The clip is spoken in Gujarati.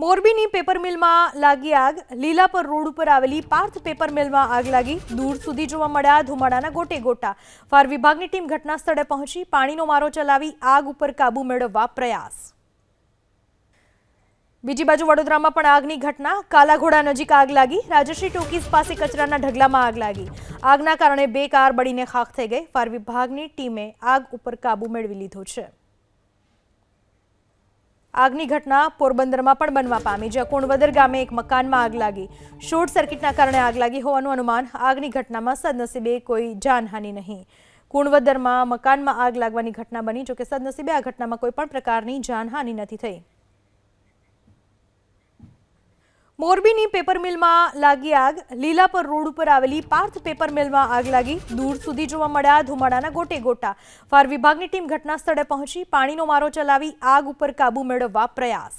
મોરબીની પેપર મિલમાં લાગી આગ. લીલાપર રોડ ઉપર આવેલી પાર્થ પેપર મિલમાં આગ લાગી. દૂર સુધી જોવા મળ્યા ધુમાડાના ગોટે ગોટા. ફાયર વિભાગની ટીમ ઘટના સ્થળે પહોંચી, પાણીનો મારો ચલાવી આગ ઉપર કાબુ મેળવવા પ્રયાસ. બીજી બાજુ વડોદરામાં પણ આગની ઘટના. કાલાઘોડા નજીક આગ લાગી. રાજશ્રી ટોકીઝ પાસે કચરાના ઢગલામાં આગ લાગી. આગના કારણે બે કાર બળીને ખાખ થઈ ગઈ. ફાયર વિભાગની ટીમે આગ ઉપર કાબુ મેળવી લીધો છે. આગની ઘટના પોરબંદરમાં પણ બનવા પામી જ્યાં કુણવદર ગામે એક મકાનમાં આગ લાગી. શોર્ટ સર્કિટના કારણે આગ લાગી હોવાનું અનુમાન આગની ઘટનામાં સદનસીબે કોઈ જાનહાનિ નહીં. કુણવદરમાં મકાનમાં આગ લાગવાની ઘટના બની, જોકે સદનસીબે આ ઘટનામાં કોઈ પણ પ્રકારની જાનહાનિ નથી થઈ. મોરબીની પેપર મિલમાં લાગી આગ. લીલાપર રોડ ઉપર આવેલી પાર્થ પેપર મિલમાં આગ લાગી. દૂર સુધી જોવા મળ્યા ધુમાડાના ગોટે ગોટા. ફાયર વિભાગની ટીમ ઘટના સ્થળે પહોંચી પાણીનો મારો ચલાવી આગ ઉપર કાબુ મેળવવા પ્રયાસ.